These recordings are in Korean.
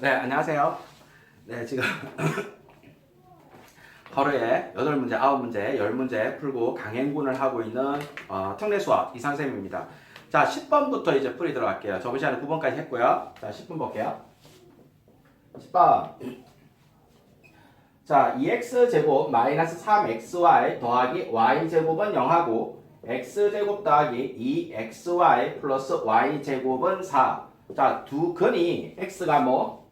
네, 안녕하세요. 네, 지금 하루에 8문제, 9문제, 10문제 풀고 강행군을 하고 있는 어, 특례 수학 이상쌤입니다. 자, 10번부터 이제 풀이 들어갈게요. 저번 시간에 9번까지 했고요. 자, 10번 볼게요. 10번. 자, 2x제곱 마이너스 3xy 더하기 y제곱은 0하고 x제곱 더하기 2xy 플러스 y제곱은 4. 자, 두 근이 x가 뭐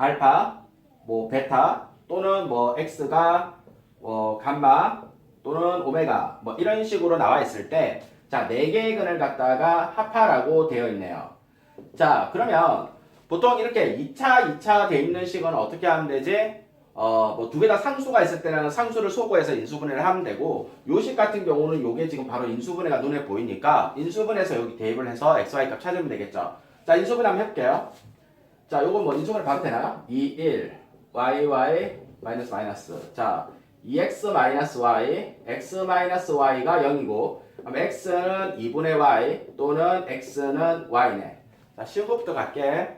알파, 뭐 베타 또는 뭐 x가 뭐 감마 또는 오메가 뭐 이런 식으로 나와 있을 때 자, 네 개의 근을 갖다가 합하라고 되어 있네요. 자, 그러면 보통 이렇게 2차, 2차 돼 있는 식은 어떻게 하면 되지? 어, 뭐 두 개 다 상수가 있을 때는 상수를 소거해서 인수분해를 하면 되고 요식 같은 경우는 요게 지금 바로 인수분해가 눈에 보이니까 인수분해서 여기 대입을 해서 xy 값 찾으면 되겠죠. 자, 인수분해 한번 해볼게요. 자, 요건 뭐 인수분해 봐도 되나요? 2, 1, y, y, 마이너스 마이너스. 자, 2x 마이너스 y, x 마이너스 y가 0이고 그럼 x는 2분의 y 또는 x는 y네. 자, 쉬운 것부터 갈게.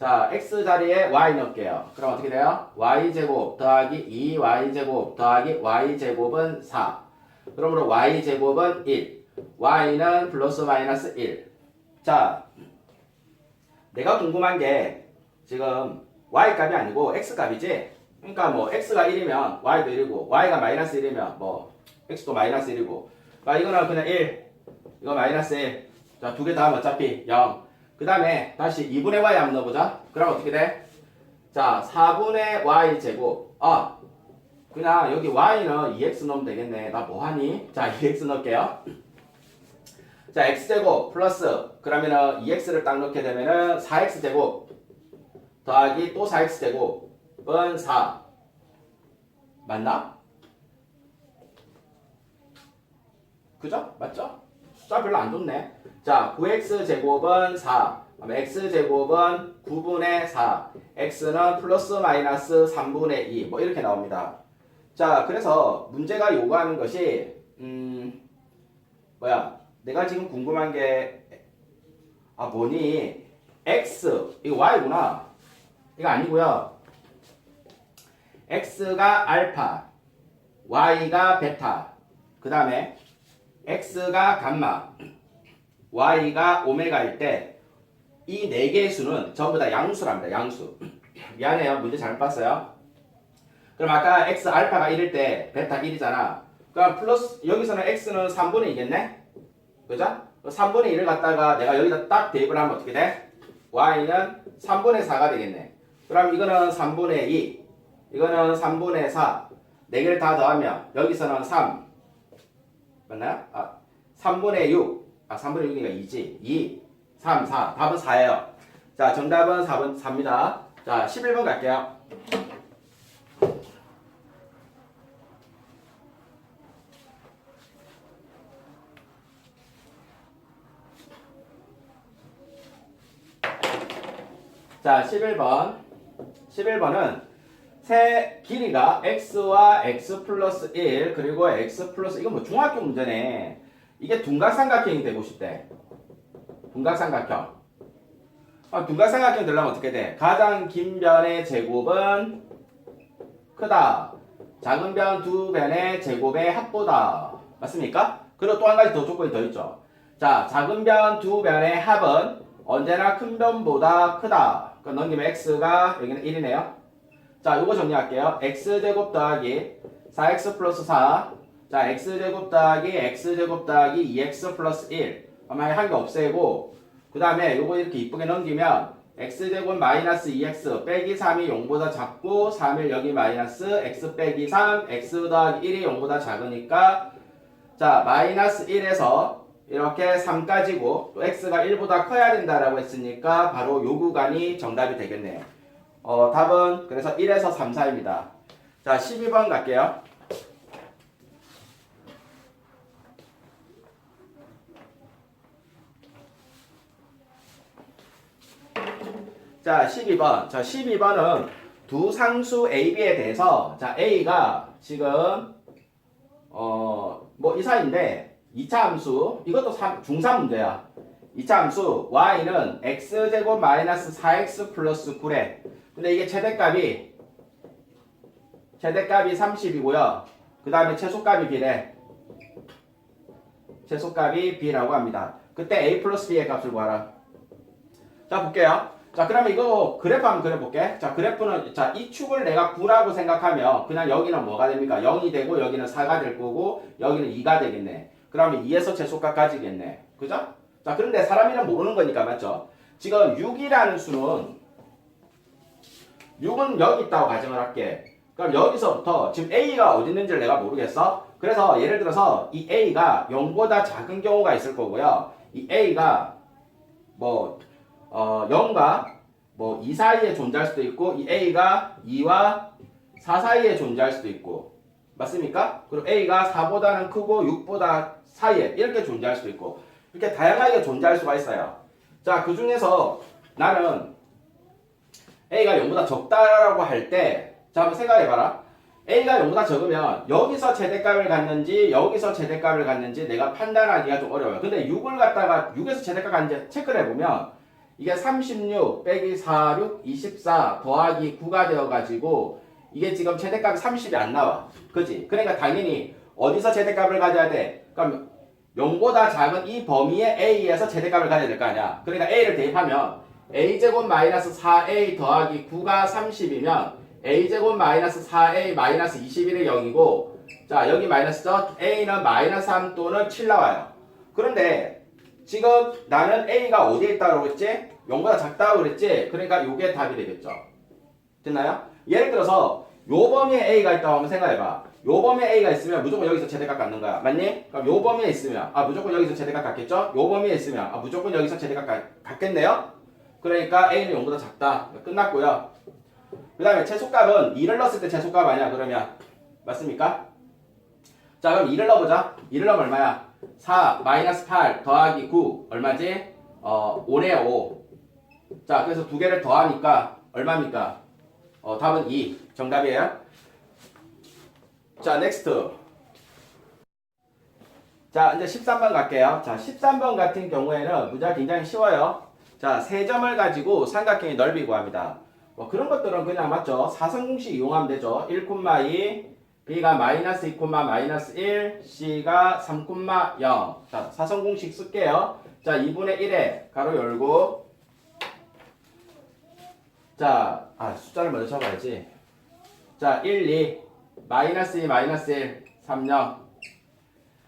자, x 자리에 y 넣을게요. 그럼 어떻게 돼요? y제곱 더하기 2y제곱 더하기 y제곱은 4. 그러므로 y제곱은 1. y는 플러스 마이너스 1. 자, 내가 궁금한 게 지금 y 값이 아니고 x 값이지? 그러니까 뭐 x가 1이면 y도 1이고 y가 마이너스 1이면 뭐 x도 마이너스 1이고 아, 이거는 그냥 1. 이거 마이너스 1. 자, 두 개 다 하면 어차피 0. 그 다음에 다시 2분의 y 한번 넣어보자. 그럼 어떻게 돼? 자, 4분의 y 제곱. 아, 그냥 여기 y는 2x 넣으면 되겠네. 나 뭐하니? 자, 2x 넣을게요. 자, x제곱 플러스 그러면은 2x를 딱 넣게 되면은 4x제곱 더하기 또 4x제곱은 4. 맞나? 그죠? 맞죠? 숫자 별로 안 좋네. 자, 9x 제곱은 4. 그럼 x 제곱은 9분의 4. x는 플러스 마이너스 3분의 2. 뭐 이렇게 나옵니다. 자, 그래서 문제가 요구하는 것이 음 뭐야? 내가 지금 궁금한 게 아, 뭐니? x 이거 y구나. 이거 아니고요. x가 알파, y가 베타. 그 다음에 x가 감마, y가 오메가일 때 이 네 개의 수는 전부 다 양수랍니다. 양수. 미안해요. 문제 잘못 봤어요. 그럼 아까 x 알파가 1일 때 베타 1이잖아. 그럼 플러스 여기서는 x는 3분의 2겠네? 그죠? 3분의 1을 갖다가 내가 여기다 딱 대입을 하면 어떻게 돼? y는 3분의 4가 되겠네. 그럼 이거는 3분의 2, 이거는 3분의 4. 네 개를 다 더하면 여기서는 3, 맞나요? 아, 3분의 6. 아, 3분의 6이니까 2지. 2, 3, 4. 답은 4예요. 자, 정답은 4번 4입니다. 자, 11번 갈게요. 자, 11번. 11번은 세 길이가 x와 x 플러스 1 그리고 x 플러스 이건 뭐 중학교 문제네. 이게 둔각삼각형이 되고 싶대. 둔각삼각형. 아, 둔각삼각형 되려면 어떻게 돼? 가장 긴 변의 제곱은 크다. 작은 변 두 변의 제곱의 합보다. 맞습니까? 그리고 또 한 가지 더 조건이 더 있죠. 자, 작은 변 두 변의 합은 언제나 큰 변보다 크다. 그럼 넘기면 x가 여기는 1이네요. 자, 요거 정리할게요. x제곱 더하기 4x 플러스 4. 자, x제곱 더하기 x제곱 더하기 2x 플러스 1. 아마 한개 없애고 그 다음에 요거 이렇게 이쁘게 넘기면 x제곱 마이너스 2x 빼기 3이 0보다 작고 3일 여기 마이너스 x 빼기 3 x 더하기 1이 0보다 작으니까 자 마이너스 1에서 이렇게 3까지고 또 x가 1보다 커야 된다라고 했으니까 바로 요 구간이 정답이 되겠네요. 어, 답은 그래서 1에서 3, 4입니다. 자, 12번 갈게요. 자, 12번. 자, 12번은 두 상수 A, B에 대해서 자, A가 지금 어, 뭐 이 사이인데 2차 함수 이것도 중3 문제야. 이차 함수 y는 x제곱 마이너스 4x 플러스 9래. 근데 이게 최대값이 최대값이 30이고요. 그 다음에 최소값이 b래. 최소값이 b라고 합니다. 그때 a 플러스 b의 값을 구하라. 자 볼게요. 자 그러면 이거 그래프 한번 그려볼게. 자 그래프는 자 이 축을 내가 9라고 생각하면 그냥 여기는 뭐가 됩니까? 0이 되고 여기는 4가 될 거고 여기는 2가 되겠네. 그러면 2에서 최소값까지겠네. 그죠? 자 그런데 사람이는 모르는 거니까 맞죠? 지금 6이라는 수는 6은 여기 있다고 가정을 할게. 그럼 여기서부터 지금 A가 어디 있는지를 내가 모르겠어. 그래서 예를 들어서 이 A가 0보다 작은 경우가 있을 거고요. 이 A가 뭐 어, 0과 뭐 2 사이에 존재할 수도 있고 이 A가 2와 4 사이에 존재할 수도 있고 맞습니까? 그리고 A가 4보다는 크고 6보다 사이에 이렇게 존재할 수도 있고 이렇게 다양하게 존재할 수가 있어요. 자, 그 중에서 나는 A가 0보다 적다라고 할 때, 자, 한번 생각해봐라. A가 0보다 적으면 여기서 최대값을 갖는지 여기서 최대값을 갖는지 내가 판단하기가 좀 어려워요. 근데 6을 갖다가 6에서 최대값 갖는지 체크를 해보면 이게 36 빼기 4, 6, 24 더하기 9가 되어가지고 이게 지금 최대값이 30이 안 나와. 그지? 그러니까 당연히 어디서 최대값을 가져야 돼? 그럼 0보다 작은 이 범위의 A에서 최대값을 가져야 될 거 아니야. 그러니까 A를 대입하면 A제곱 마이너스 4A 더하기 9가 30이면 A제곱 마이너스 4A 마이너스 21이 0이고 자 여기 마이너스죠? A는 마이너스 3 또는 7 나와요. 그런데 지금 나는 A가 어디에 있다고 그랬지? 0보다 작다고 그랬지? 그러니까 이게 답이 되겠죠. 됐나요? 예를 들어서 요 범위에 A가 있다고 한번 생각해봐. 요 범위에 A가 있으면 무조건 여기서 최대값 갖는 거야. 맞니? 그럼 요 범위에 있으면 아 무조건 여기서 최대값 갖겠죠? 요 범위에 있으면 아 무조건 여기서 최대값 갖- 갖겠네요? 그러니까 A는 0보다 작다. 끝났고요. 그 다음에 최소값은 2를 넣었을 때 최소값 아니야 그러면 맞습니까? 자 그럼 2를 넣어보자 2를 넣으면 얼마야? 4 마이너스 8 더하기 9 얼마지? 어 5네요 5자 그래서 두 개를 더하니까 얼마입니까? 어 답은 2 정답이에요. 자 넥스트 자 이제 13번 갈게요. 자 13번 같은 경우에는 문제가 굉장히 쉬워요. 자 세 점을 가지고 삼각형의 넓이 구합니다. 뭐 그런 것들은 그냥 맞죠? 사성공식 이용하면 되죠. 1,2 B가 마이너스 2, 마이너스 1, C가 3, 0. 자, 사성공식 쓸게요. 자, 2분의 1에 가로 열고. 자, 아, 숫자를 먼저 적어야지. 자, 1, 2, 마이너스 2, 마이너스 1, 3, 0.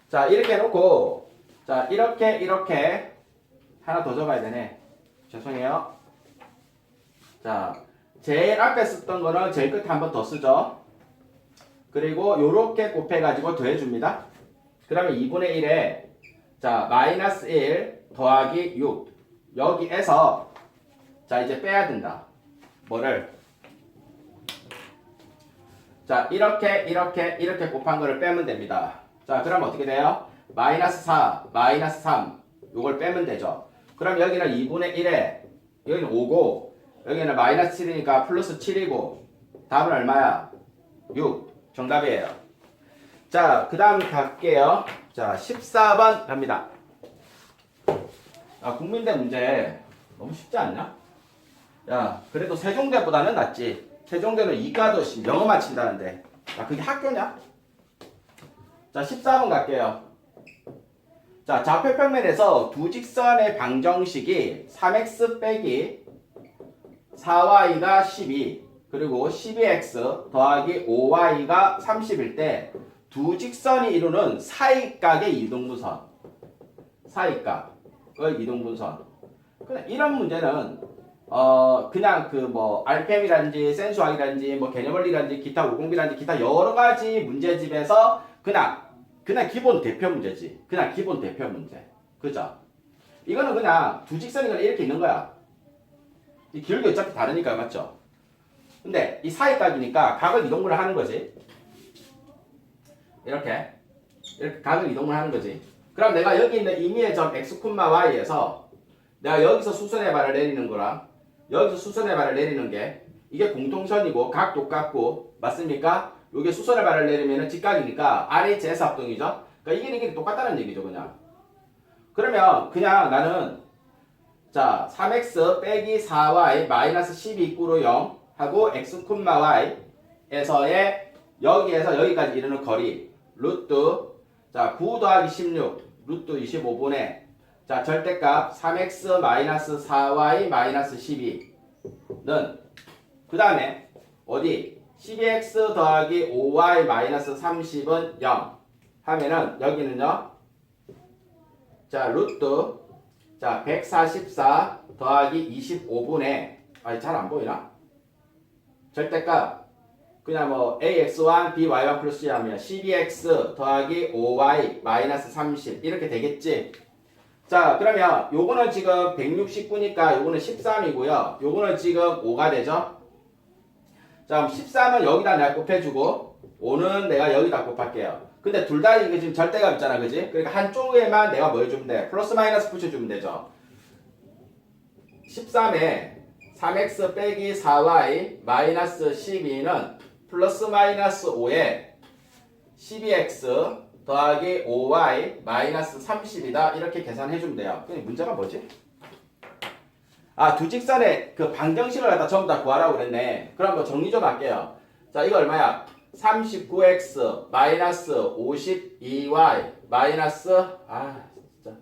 자, 이렇게 해놓고, 자, 이렇게, 이렇게 하나 더 적어야 되네. 죄송해요. 자, 제일 앞에 썼던 거는 제일 끝에 한 번 더 쓰죠. 그리고 요렇게 곱해가지고 더해줍니다. 그러면 2분의 1에 자 마이너스 1 더하기 6 여기에서 자 이제 빼야 된다. 뭐를 자 이렇게 이렇게 이렇게 곱한 거를 빼면 됩니다. 자 그러면 어떻게 돼요? 마이너스 4 마이너스 3 요걸 빼면 되죠. 그럼 여기는 2분의 1에 여기는 5고 여기는 마이너스 7이니까 플러스 7이고 답은 얼마야? 6 정답이에요. 자, 그 다음 갈게요. 자, 14번 갑니다. 아, 국민대 문제 너무 쉽지 않냐? 야, 그래도 세종대보다는 낫지. 세종대는 이과도 씨, 영어 맞힌다는데. 야, 그게 학교냐? 자, 14번 갈게요. 자, 좌표평면에서 두 직선의 방정식이 3x 빼기 4y가 12 그리고 12x 더하기 5y가 30일 때 두 직선이 이루는 사이각의 이동분선 사이각의 이동분선 그냥 이런 문제는 어 그냥 그 뭐 RPM이라든지 센수학이라든지 뭐 개념원리라든지 기타 5공비라든지 기타 여러 가지 문제집에서 그냥 그냥 기본 대표 문제지. 그냥 기본 대표 문제. 그죠? 이거는 그냥 두 직선이 그냥 이렇게 있는 거야. 이 기울기 어차피 다르니까 맞죠? 근데 이 사이각이니까 각을 이동을 하는 거지. 이렇게. 이렇게 각을 이동을 하는 거지. 그럼 내가 여기 있는 임의의 점 x, y에서 내가 여기서 수선의 발을 내리는 거랑 여기서 수선의 발을 내리는 게 이게 공통선이고 각 똑같고 맞습니까? 이게 수선의 발을 내리면은 직각이니까 RHS 합동이죠. 그러니까 이게 이게 똑같다는 얘기죠, 그냥. 그러면 그냥 나는 자, 3x 빼기 4y 마이너스 12 꾸로 0 하고 x 콤마 y에서의 여기에서 여기까지 이르는 거리 루트 자, 9 더하기 16 루트 25분의 자, 절대값 3x 마이너스 4y 마이너스 12는 그 다음에 어디? 12x 더하기 5y 마이너스 30은 0 하면은 여기는요? 자 루트. 자 144 더하기 25분의 아니 잘 안 보이나? 절대값. 그냥 뭐 ax1 by1 플러스 하면 12x 더하기 5y 마이너스 30 이렇게 되겠지 자 그러면 요거는 지금 169니까 요거는 13이고요. 요거는 지금 5가 되죠? 자 그럼 13은 여기다 내가 곱해주고 5는 내가 여기다 곱할게요. 근데 둘 다 이게 지금 절대값 있잖아 그지? 그러니까 한쪽에만 내가 뭐 해주면 돼? 플러스 마이너스 붙여주면 되죠. 13에 3x 빼기 4y 마이너스 12는 플러스 마이너스 5에 12x 더하기 5y 마이너스 30이다 이렇게 계산해 주면 돼요. 근데 문제가 뭐지? 아 두 직선의 그 방정식을 갖다 전부 다 구하라고 그랬네. 그럼 뭐 정리 좀 할게요. 자 이거 얼마야? 39x 마이너스 52y 마이너스 아 진짜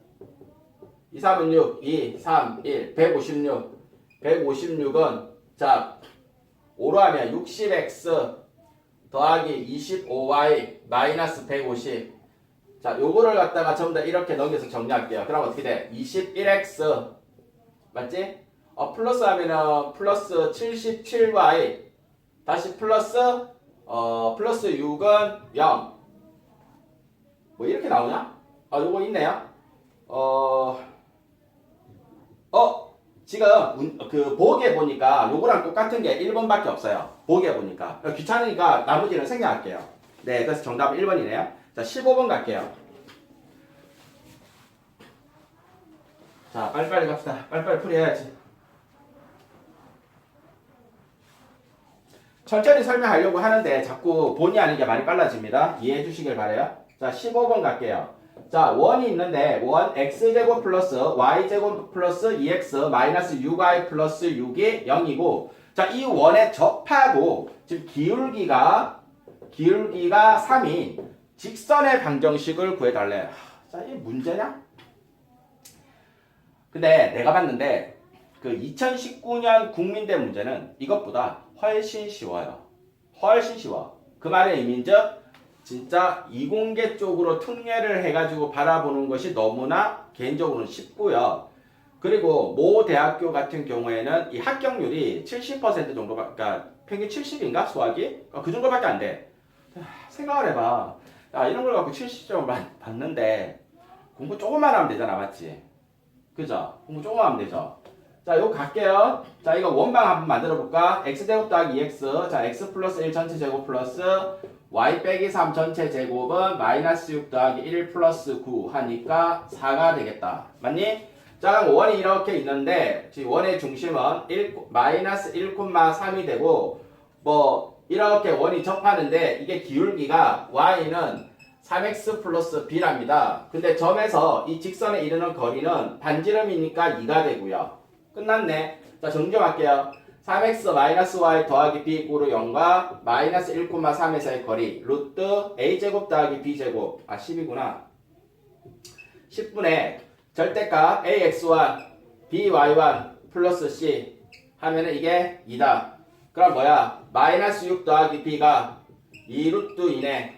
2, 3은 6, 2, 3, 1, 156 156은 자 5로 하면 60x 더하기 25y 마이너스 150. 자, 요거를 갖다가 전부 다 이렇게 넘겨서 정리할게요. 그럼 어떻게 돼? 21x 맞지? 어, 플러스 하면은 플러스 77y 다시 플러스 어 플러스 6은 0. 뭐 이렇게 나오냐? 아, 요거 있네요. 어 어, 지금 운- 그 보기에 보니까 요거랑 똑같은 게 1번밖에 없어요. 보기에 보니까. 귀찮으니까 나머지는 생략할게요. 네, 그래서 정답은 1번이네요. 자, 15번 갈게요. 자, 빨리빨리 갑시다. 빨리빨리 풀이해야지. 천천히 설명하려고 하는데 자꾸 본의 아니게 말이 빨라집니다. 이해해 주시길 바래요. 자, 15번 갈게요. 자, 원이 있는데 원 x제곱 플러스 y제곱 플러스 2x 마이너스 6y 플러스 6이 0이고 자, 이 원에 접하고 지금 기울기가 기울기가 3인 직선의 방정식을 구해달래. 하, 자, 이게 문제냐? 근데 내가 봤는데 그 2019년 국민대 문제는 이것보다 훨씬 쉬워요. 훨씬 쉬워. 그 말의 의미인즉 진짜 이공계 쪽으로 특례를 해가지고 바라보는 것이 너무나 개인적으로는 쉽고요. 그리고 모 대학교 같은 경우에는 이 합격률이 70% 정도가, 그러니까 평균 70인가 수학이 어, 그 정도밖에 안 돼. 하, 생각을 해봐. 야, 이런 걸 갖고 70점을 받는데 공부 조금만 하면 되잖아, 맞지? 그죠? 공부 조금 하면 되죠. 자, 요거 갈게요. 자, 이거 원방 한번 만들어 볼까? x제곱 더하기 2x. 자, x 플러스 1 전체 제곱 플러스 y 빼기 3 전체 제곱은 마이너스 6 더하기 1 플러스 9 하니까 4가 되겠다. 맞니? 자, 그럼 원이 이렇게 있는데 지금 원의 중심은 1, 마이너스 1,3이 되고 뭐 이렇게 원이 접하는데 이게 기울기가 y는 3x 플러스 b랍니다. 근데 점에서 이 직선에 이르는 거리는 반지름이니까 2가 되고요. 끝났네. 자, 정정할게요. 3x 마이너스 y 더하기 b 이고로 0과 마이너스 1,3에서의 거리 루트 a제곱 더하기 b제곱 아 10이구나 10분의 절대값 ax1 by1 플러스 c 하면은 이게 2다 그럼 뭐야 마이너스 6 더하기 b가 2 루트 2네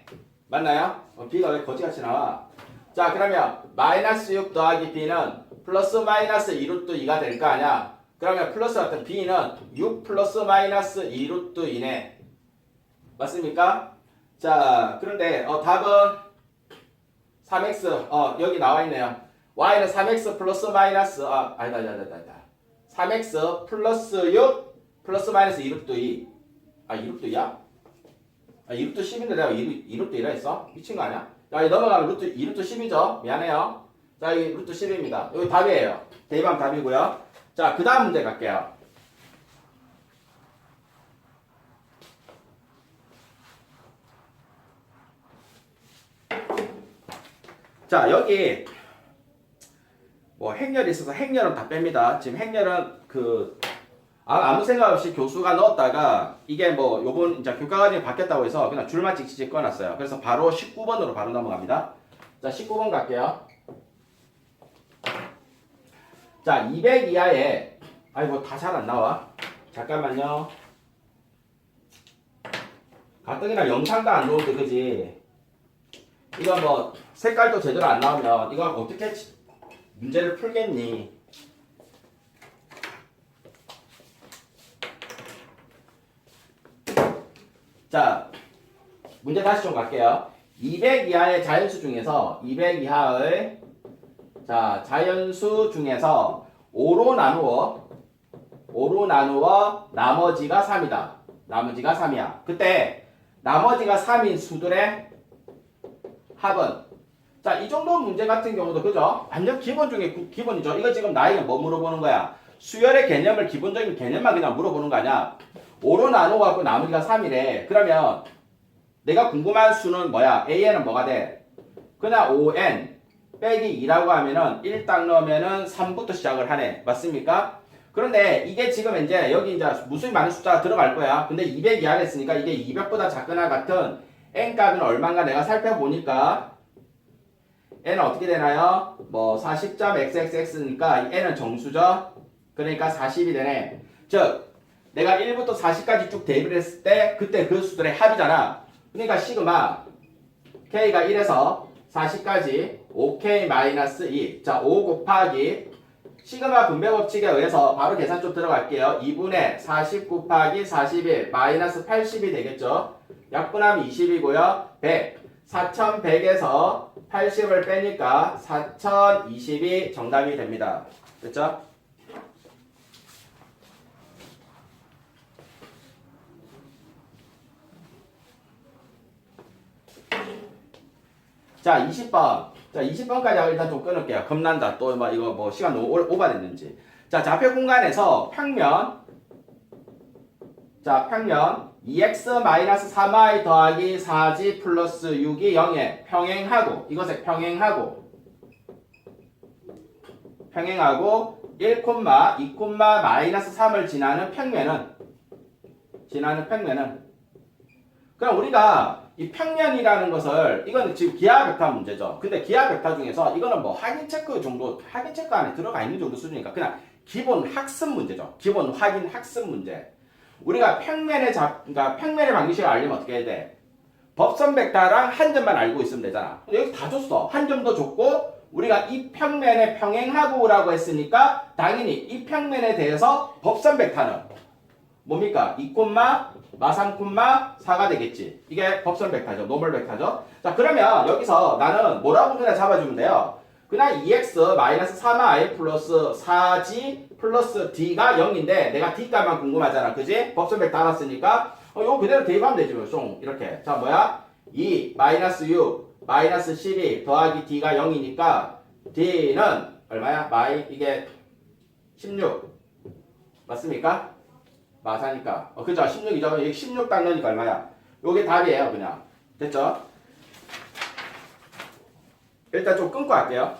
맞나요? 어, b가 왜 거지같이 나와 자 그러면 마이너스 6 더하기 b는 플러스 마이너스 2 루트 2가 될 거 아니야 그러면 플러스 같은 b는 6 플러스 마이너스 2 루트 2네. 맞습니까? 자, 그런데 어, 답은 3x 어 여기 나와 있네요. y는 3x 플러스 마이너스 아 아니다 아니다 아니다. 3x 플러스 6 플러스 마이너스 2 루트 2. 아 2 루트 2야? 아 2 루트 10인데 내가 2, 2 루트 1라 했어? 미친 거 아니야? 자, 이 넘어가면 루트 2 루트 10이죠. 미안해요. 자, 이 루트 10입니다. 여기 답이에요. 대입하면 답이고요. 자, 그 다음 문제 갈게요. 자, 여기 뭐 행렬이 있어서 행렬은 다 뺍니다. 지금 행렬은 그 아, 아무 생각 없이 교수가 넣었다가 이게 뭐 요번 이제 교과과정이 바뀌었다고 해서 그냥 줄만 찍찍 꺼놨어요. 그래서 바로 19번으로 바로 넘어갑니다. 자, 19번 갈게요. 자, 200 이하에 아이고 다잘 안 나와. 잠깐만요. 가뜩이나 영상도 안 좋은데 그지? 이거 뭐 색깔도 제대로 안 나오면 이거 어떻게 치- 문제를 풀겠니? 자, 문제 다시 좀 갈게요. 200 이하의 자연수 중에서 200 이하의 자 자연수 중에서 5로 나누어 5로 나누어 나머지가 3이다. 나머지가 3이야. 그때 나머지가 3인 수들의 합은 자, 이 정도 문제 같은 경우도 그죠? 완전 기본 중에 구- 기본이죠. 이거 지금 나에게 뭐 물어보는 거야? 수열의 개념을 기본적인 개념만 그냥 물어보는 거 아니야? 5로 나누어 갖고 나머지가 3이래. 그러면 내가 궁금한 수는 뭐야? AN은 뭐가 돼? 그냥 5N 빼기 2라고 하면은 1딱 넣으면은 3부터 시작을 하네. 맞습니까? 그런데 이게 지금 이제 여기 이제 무수히 많은 숫자가 들어갈 거야. 근데 200 이하를 했으니까 이게 200보다 작거나 같은 n 값은 얼마인가 내가 살펴보니까 n은 어떻게 되나요? 뭐 40.xxx니까 n은 정수죠. 그러니까 40이 되네. 즉 내가 1부터 40까지 쭉 대입을 했을 때 그때 그 수들의 합이잖아. 그러니까 시그마 k가 1에서 40까지 5k-2 자, 5 곱하기 시그마 분배 법칙에 의해서 바로 계산 좀 들어갈게요. 2분의 40 곱하기 41 마이너스 80이 되겠죠. 약분하면 20이고요. 100 4100에서 80을 빼니까 4020이 정답이 됩니다. 됐죠? 자, 20번. 자, 20번까지 하고 일단 좀 끊을게요. 겁난다. 또 막 이거 뭐 시간 너무 오- 오버됐는지. 자, 좌표 공간에서 평면. 자, 평면 2x-3y 더하기 4g 플러스 6이 0에 평행하고 이것에 평행하고 평행하고 1, 2, 마이너스 3을 지나는 평면은 지나는 평면은 그럼 우리가 이 평면이라는 것을 이거는 지금 기하 벡터 문제죠. 근데 기하 벡터 중에서 이거는 뭐 확인 체크 정도 확인 체크 안에 들어가 있는 정도 수준이니까 그냥 기본 학습 문제죠. 기본 확인 학습 문제. 우리가 평면의 잡 그러니까 평면의 방정식을 알려면 어떻게 해야 돼? 법선 벡터랑 한 점만 알고 있으면 되잖아. 여기 다 줬어. 한 점도 줬고 우리가 이 평면에 평행하고라고 했으니까 당연히 이 평면에 대해서 법선 벡터는 뭡니까? 2 콤마 마3 콤마 4가 되겠지. 이게 법선 벡터죠. 노멀 벡터죠. 자, 그러면 여기서 나는 뭐라고 그냥 잡아주면 돼요. 그냥 2x 마이너스 3i 플러스 4g 플러스 d가 0인데 내가 d 값만 궁금하잖아. 그지? 법선 벡터 알았으니까 어, 이거 그대로 대입하면 되지. 뭐, 숑. 이렇게. 자, 뭐야? 2 마이너스 6 마이너스 12 더하기 d가 0이니까 d는 얼마야? 마이 이게 16 맞습니까? 마사니까. 어, 그죠? 16이죠? 여기 16딱 넣으니까 얼마야? 요게 답이에요, 그냥. 됐죠? 일단 좀 끊고 할게요.